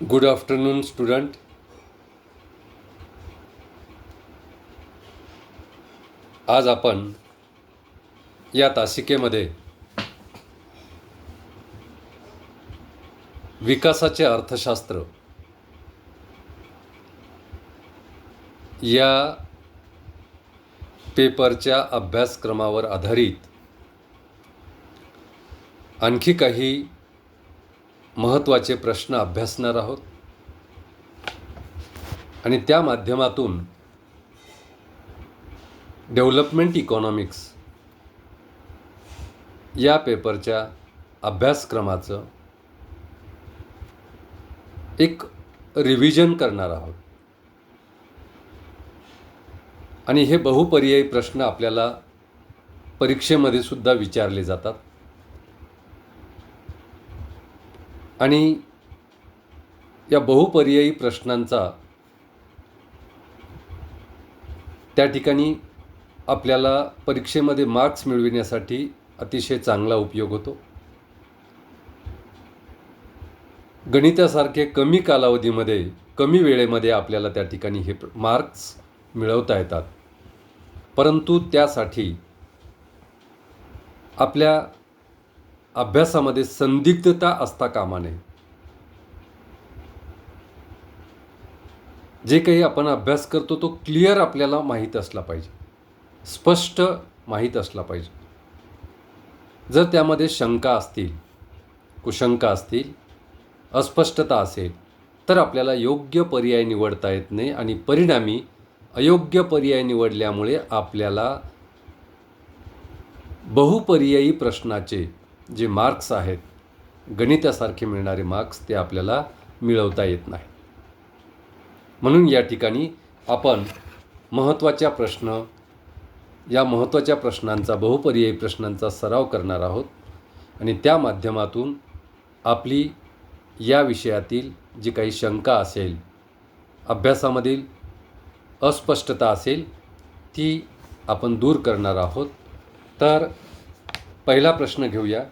Good afternoon student आज आपण या तासिकेमध्ये विकासाचे अर्थशास्त्र या पेपरच्या अभ्यासक्रमावर आधारित आणखी काही महत्त्वाचे प्रश्न अभ्यासणार आहोत. आणि त्या माध्यमातून डेव्हलपमेंट इकॉनॉमिक्स या पेपरच्या अभ्यासक्रमाचं एक रिव्हिजन करणार आहोत. आणि हे बहुपर्यायी प्रश्न आपल्याला परीक्षेमध्ये सुद्धा विचारले जातात. आणि या बहुपर्यायी प्रश्नांचा त्या ठिकाणी आपल्याला परीक्षेमध्ये मार्क्स मिळविण्यासाठी अतिशय चांगला उपयोग होतो. गणितासारखे कमी कालावधीमध्ये कमी वेळेमध्ये आपल्याला त्या ठिकाणी हे मार्क्स मिळवता येतात. परंतु त्यासाठी आपल्या अभ्यासामध्ये संदिग्धता असता कामा नये. जे काही आपण अभ्यास करतो तो क्लिअर आपल्याला माहीत असला पाहिजे. स्पष्ट माहीत असला पाहिजे. जर त्यामध्ये शंका असतील कुशंका असतील अस्पष्टता असेल तर आपल्याला योग्य पर्याय निवडता येत नाही आणि परिणामी अयोग्य पर्याय निवडल्यामुळे आपल्याला बहुपर्यायी प्रश्नाचे जे मार्क्स आहेत गणितासारखे मिळणारे मार्क्स ते आपल्याला मिळवता येत नाही. म्हणून या ठिकाणी आपण महत्त्वाच्या प्रश्न या महत्त्वाच्या प्रश्नांचा बहुपर्यायी प्रश्नांचा सराव करणार आहोत आणि त्या माध्यमातून आपली या विषयातील जी काही शंका असेल अभ्यासामधील अस्पष्टता असेल ती आपण दूर करणार आहोत. तर पहिला प्रश्न घेऊया.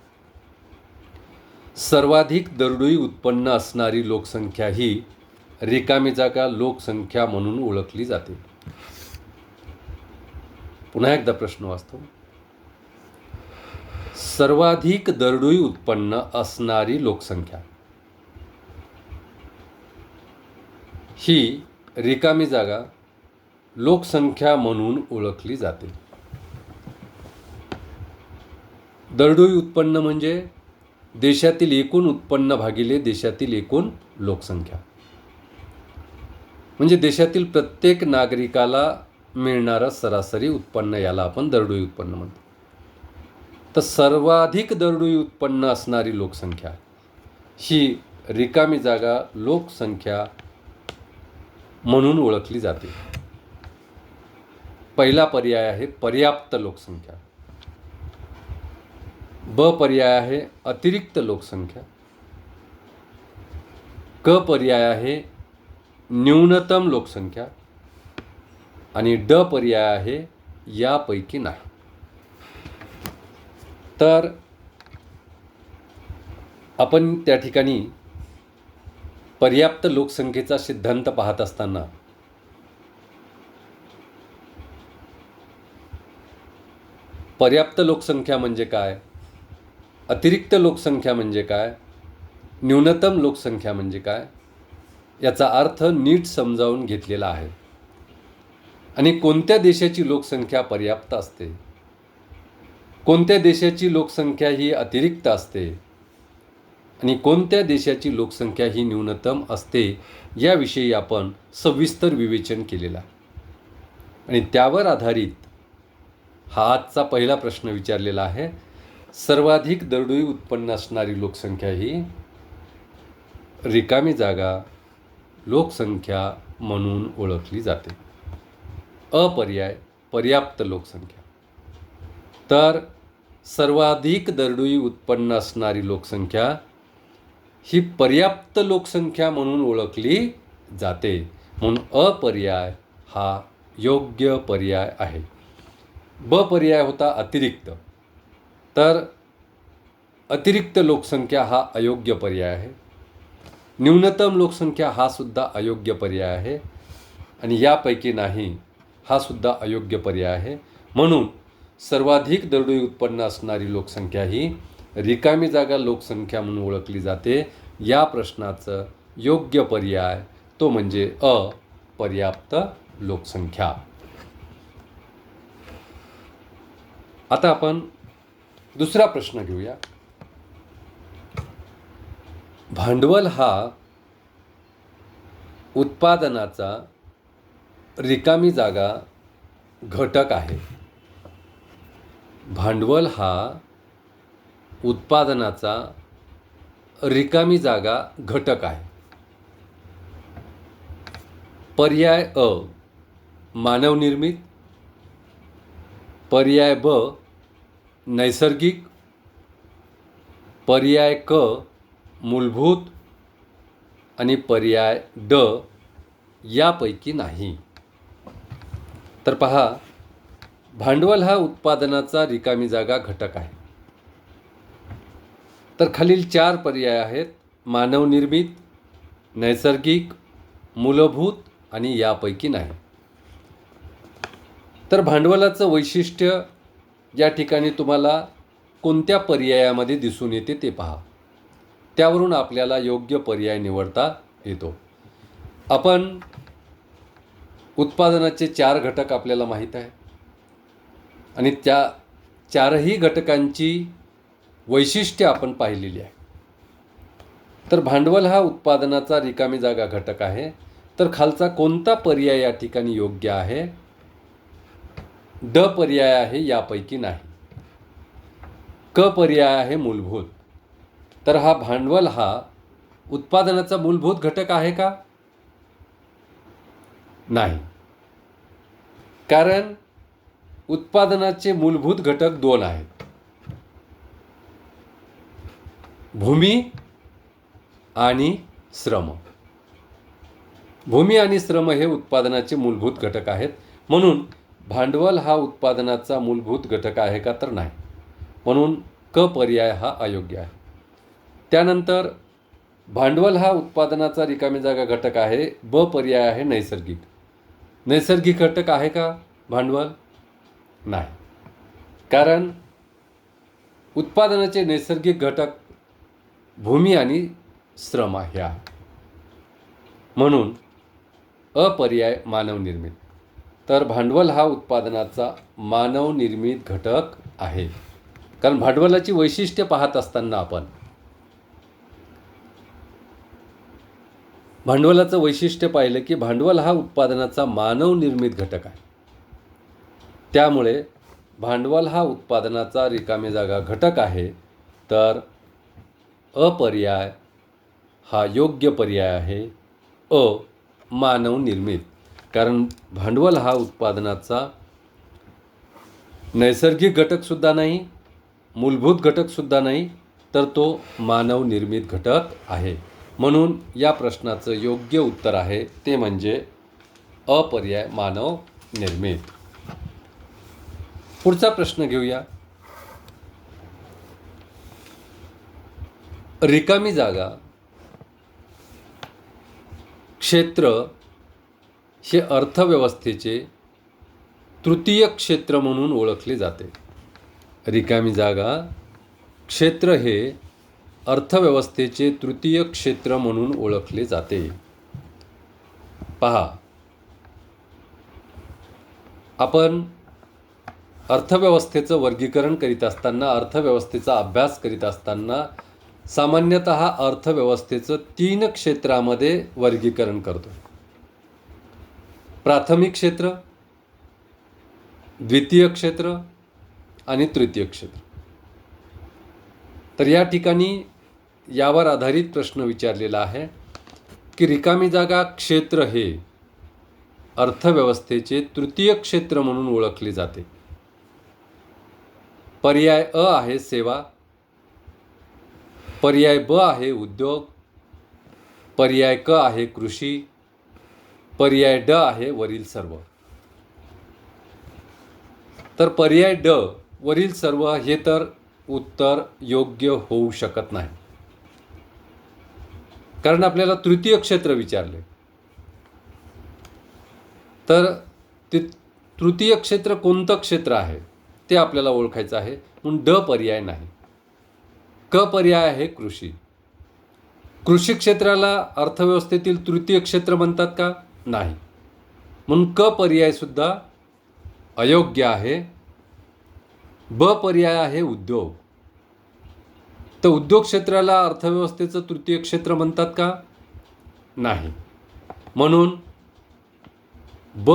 सर्वाधिक दरडोई उत्पन्न असणारी लोकसंख्या ही रिकामी जागा लोकसंख्या म्हणून ओळखली जाते. पुन्हा एकदा प्रश्न वाचतो. सर्वाधिक दरडोई उत्पन्न असणारी लोकसंख्या. ही रिकामी जागा लोकसंख्या म्हणून ओळखली जाते. दरडोई उत्पन्न म्हणजे देशातील एकूण उत्पन्न भागिले देशातील एकूण लोकसंख्या. म्हणजे देशातील प्रत्येक नागरिकाला मिळणारं सरासरी उत्पन्न याला आपण दरडोई उत्पन्न म्हणतो. तर सर्वाधिक दरडोई उत्पन्न असणारी लोकसंख्या ही रिकामी जागा लोकसंख्या म्हणून ओळखली जाते. पहिला पर्याय आहे पर्याप्त लोकसंख्या. ब पर्याय आहे अतिरिक्त लोकसंख्या. क पर्याय आहे न्यूनतम लोकसंख्या. आणि ड पर्याय आहे यापैकी नाही. तर आपण त्या ठिकाणी पर्याप्त लोकसंख्येचा सिद्धांत पाहत असताना पर्याप्त लोकसंख्या म्हणजे काय? अतिरिक्त लोकसंख्या म्हणजे काय? न्यूनतम लोकसंख्या म्हणजे काय? याचा अर्थ नीट समजावून घेतलेला आहे. आणि कोणत्या देशाची लोकसंख्या पर्याप्त असते? कोणत्या देशाची लोकसंख्या ही अतिरिक्त असते? आणि कोणत्या देशाची लोकसंख्या ही न्यूनतम असते? याविषयी आपण सविस्तर विवेचन केलेला आणि त्यावर आधारित हा आजचा पहिला प्रश्न विचारलेला आहे. सर्वाधिक दरडोई उत्पन्न असणारी लोकसंख्या ही रिकामी जागा लोकसंख्या म्हणून ओळखली जाते. अपर्याय पर्याप्त लोकसंख्या. तर सर्वाधिक दरडोई उत्पन्न असणारी लोकसंख्या ही पर्याप्त लोकसंख्या म्हणून ओळखली जाते. म्हणून अपर्याय हा योग्य पर्याय आहे. ब पर्याय होता अतिरिक्त. तर अतिरिक्त लोकसंख्या हा अयोग्य पर्याय आहे. न्यूनतम लोकसंख्या हा सुद्धा अयोग्य पर्याय आहे. आणि यापैकी नाही हा सुद्धा अयोग्य पर्याय आहे. म्हणून सर्वाधिक दरडोई उत्पन्न असणारी लोकसंख्या ही रिकामी जागा लोकसंख्या म्हणून ओळखली जाते. या प्रश्नाचं योग्य पर्याय तो म्हणजे अपर्याप्त लोकसंख्या. आता आपण दुसरा प्रश्न घेऊया. भांडवल हा उत्पादनाचा रिकामी जागा घटक आहे. भांडवल हा उत्पादनाचा रिकामी जागा घटक आहे. पर्याय अ मानवनिर्मित पर्याय ब नैसर्गिक पर्याय क मूलभूत आणि पर्याय ड यापैकी नाही. तर पहा भांडवल हा उत्पादनाचा रिकामी जागा घटक आहे. तर खालील चार पर्याय आहेत मानवनिर्मित नैसर्गिक मूलभूत आणि यापैकी नाही. तर भांडवलाचं वैशिष्ट्य या ठिकाणी तुम्हाला कोणत्या पर्यायामध्ये दिसून येते ते पहा. त्यावरून आपल्याला योग्य पर्याय निवडता येतो. आपण उत्पादनाचे चार घटक आपल्याला माहीत आहे. आणि त्या चारही घटकांची वैशिष्ट्य आपण पाहिलेली आहे. तर भांडवल हा उत्पादनाचा रिकामी जागा घटक आहे. तर खालचा कोणता पर्याय या ठिकाणी योग्य आहे? ड पर्याय आहे यापैकी नाही. क पर्याय आहे मूलभूत. तर हा भांडवल हा उत्पादनाचा मूलभूत घटक आहे का? नाही. कारण उत्पादनाचे मूलभूत घटक दोन आहेत. भूमी आणि श्रम. भूमी आणि श्रम हे उत्पादनाचे मूलभूत घटक आहेत. म्हणून भांडवल हा उत्पादनाचा मूलभूत घटक आहे का तर नाही. म्हणून क पर्याय हा अयोग्य आहे. त्यानंतर भांडवल हा उत्पादनाचा रिकामी जागा घटक आहे ब पर्याय आहे नैसर्गिक. नैसर्गिक घटक आहे का भांडवल? नाही. कारण उत्पादनाचे नैसर्गिक घटक भूमी आणि श्रम हे आहे. म्हणून अपर्याय मानवनिर्मित. तर भांडवल हा उत्पादनाचा मानवनिर्मित घटक आहे. कारण भांडवलाची वैशिष्ट्य पाहत असताना आपण भांडवलाचं वैशिष्ट्य पाहिलं की भांडवल हा उत्पादनाचा मानवनिर्मित घटक आहे. त्यामुळे भांडवल हा उत्पादनाचा रिकामी जागा घटक आहे. तर अपर्याय हा योग्य पर्याय आहे. अ मानवनिर्मित. कारण भांडवल हा उत्पादनाचा नैसर्गिक घटकसुद्धा नाही मूलभूत घटकसुद्धा नाही तर तो मानवनिर्मित घटक आहे. म्हणून या प्रश्नाचं योग्य उत्तर आहे ते म्हणजे अपर्याय मानव निर्मित. पुढचा प्रश्न घेऊया. रिकामी जागा क्षेत्र हे अर्थव्यवस्थेचे तृतीय क्षेत्र म्हणून ओळखले जाते. रिकामी जागा क्षेत्र हे अर्थव्यवस्थेचे तृतीय क्षेत्र म्हणून ओळखले जाते. पहा. आपण अर्थव्यवस्थेचं वर्गीकरण करीत असताना अर्थव्यवस्थेचा अभ्यास करीत असताना सामान्यतः अर्थव्यवस्थेचं तीन क्षेत्रामध्ये वर्गीकरण करतो. प्राथमिक क्षेत्र द्वितीय क्षेत्र आणि तृतीय क्षेत्र. तर या ठिकाणी यावर आधारित प्रश्न विचारलेला आहे की रिकामी जागा क्षेत्र हे अर्थव्यवस्थेचे तृतीय क्षेत्र म्हणून ओळखले जाते. पर्याय अ आहे सेवा पर्याय ब आहे उद्योग पर्याय क आहे कृषी पर्याय ड आहे वरील सर्व. तर पर्याय ड वरील सर्व हे तर उत्तर योग्य होऊ शकत नाही. कारण आपल्याला तृतीय क्षेत्र विचारले. तर ते तृतीय क्षेत्र कोणतं क्षेत्र आहे? ते आपल्याला ओळखायचं आहे. म्हणून ड पर्याय नाही. क पर्याय आहे कृषी. कृषी क्षेत्राला अर्थव्यवस्थेतील तृतीय क्षेत्र म्हणतात का? नाही. म्हणून क पर्याय सुद्धा अयोग्य आहे. ब पर्याय आहे उद्योग. तर उद्योग क्षेत्राला अर्थव्यवस्थेचं तृतीय क्षेत्र म्हणतात का? नाही. म्हणून ब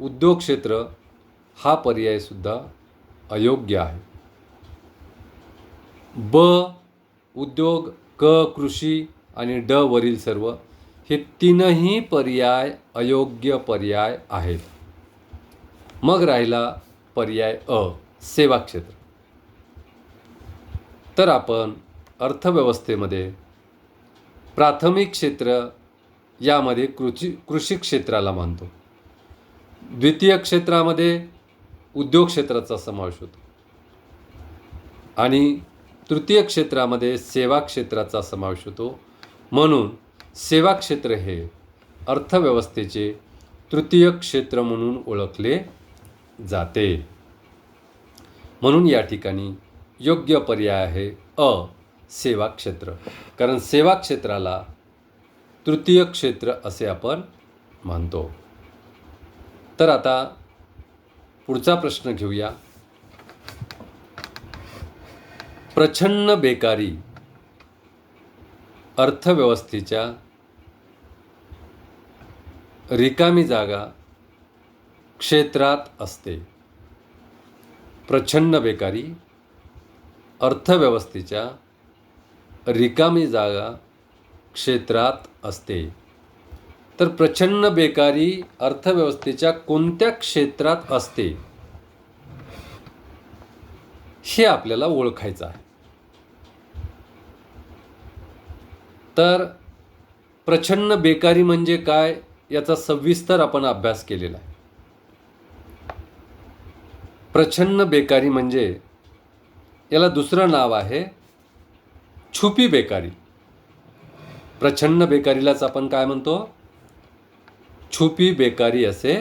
उद्योग क्षेत्र हा पर्याय सुद्धा अयोग्य आहे. ब उद्योग क कृषी आणि ड वरील सर्व हे तीनही पर्याय अयोग्य पर्याय आहेत. मग राहिला पर्याय अ सेवा क्षेत्र. तर आपण अर्थव्यवस्थेमध्ये प्राथमिक क्षेत्र यामध्ये कृषी कृषी क्षेत्राला मानतो. द्वितीय क्षेत्रामध्ये उद्योग क्षेत्राचा समावेश होतो. आणि तृतीय क्षेत्रामध्ये सेवा क्षेत्राचा समावेश होतो. म्हणून सेवा क्षेत्र हे अर्थव्यवस्थेचे तृतीय क्षेत्र म्हणून ओळखले जाते. म्हणून या ठिकाणी योग्य पर्याय आहे अ सेवा क्षेत्र कारण सेवा क्षेत्राला तृतीय क्षेत्र असे आपण मानतो. तर आता पुढचा प्रश्न घेऊया. प्रछन्न बेकारी अर्थव्यवस्थेच्या रिकामी जागा क्षेत्रात असते. प्रचंड बेकारी अर्थव्यवस्थेच्या रिकामी जागा क्षेत्रात असते. तर प्रचंड बेकारी अर्थव्यवस्थेच्या कोणत्या क्षेत्रात असते? हे आपल्याला ओळखायचं आहे. तर प्रचंड बेकारी म्हणजे काय? याचा सविस्तर आपण अभ्यास केलेला आहे. प्रछन्न बेकारी म्हणजे याला दुसरं नाव आहे छुपी बेकारी. प्रचंड बेकारीलाच आपण काय म्हणतो? छुपी बेकारी असे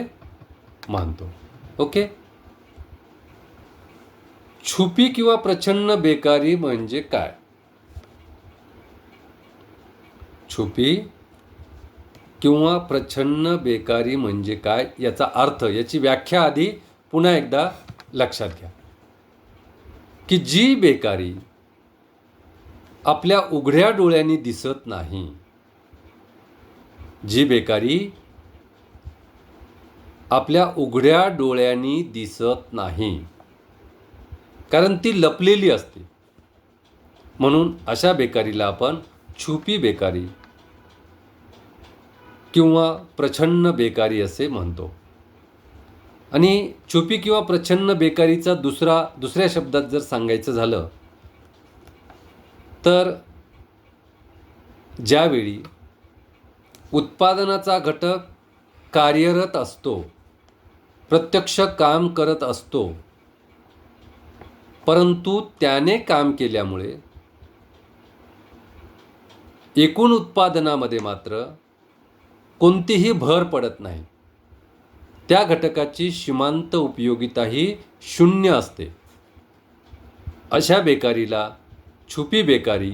मानतो. ओके? छुपी किंवा प्रचंड बेकारी म्हणजे काय? छुपी किंवा प्रचंड बेकारी म्हणजे काय याचा अर्थ याची व्याख्या आधी पुन्हा एकदा लक्षात घ्या. की जी बेकारी आपल्या उघड्या डोळ्यांनी दिसत नाही जी बेकारी आपल्या उघड्या डोळ्यांनी दिसत नाही कारण ती लपलेली असते. म्हणून अशा बेकारीला आपण छुपी बेकारी किंवा प्रछन्न बेकारी असे म्हणतो. आणि छुपी किंवा प्रछन्न बेकारीचा दुसरा दुसऱ्या शब्दात जर सांगायचं झालं तर ज्यावेळी उत्पादनाचा घटक कार्यरत असतो प्रत्यक्ष काम करत असतो परंतु त्याने काम केल्यामुळे एकूण उत्पादनामध्ये मात्र कोणतीही भर पडत नाही. त्या घटकाची सीमांत उपयोगिताही शून्य असते. अशा बेकारीला छुपी बेकारी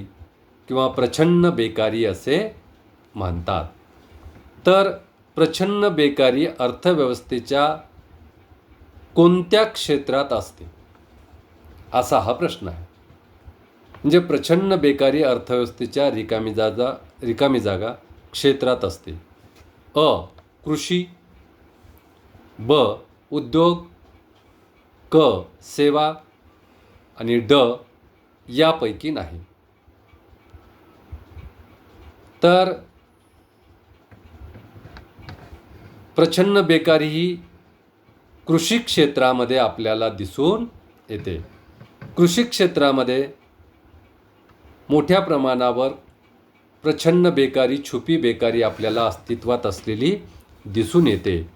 किंवा प्रछन्न बेकारी असे मानतात तर प्रछन्न बेकारी अर्थव्यवस्थेच्या कोणत्या क्षेत्रात असते? असा हा प्रश्न आहे. म्हणजे प्रछन्न बेकारी अर्थव्यवस्थेच्या रिकामी जागा रिकामी जागा क्षेत्रात असते. अ कृषी ब उद्योग क सेवा आणि ड यापैकी नाही. तर प्रचंड बेकारी ही कृषी क्षेत्रामध्ये आपल्याला दिसून येते. कृषी क्षेत्रामध्ये मोठ्या प्रमाणावर प्रचंड बेकारी छुपी बेकारी आपल्याला अस्तित्वात असलेली दिसून येते.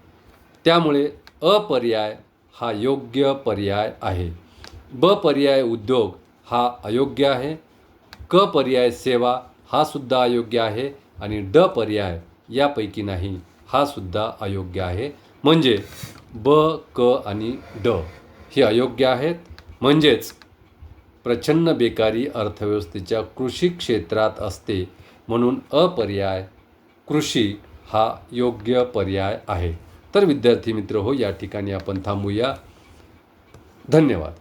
त्यामुळे अपर्याय हा योग्य पर्याय आहे. ब पर्याय उद्योग हा अयोग्य आहे. क पर्याय सेवा हा सुद्धा अयोग्य आहे आणि ड पर्याय यापैकी नाही हा सुद्धा अयोग्य आहे. म्हणजे ब क आणि ड हे अयोग्य आहेत. म्हणजेच प्रचंड बेकारी अर्थव्यवस्थेच्या कृषी क्षेत्रात असते. म्हणून अपर्याय कृषी हा योग्य पर्याय आहे. तर विद्यार्थी मित्र हो या ठिकाणी आपण थांबूया. धन्यवाद.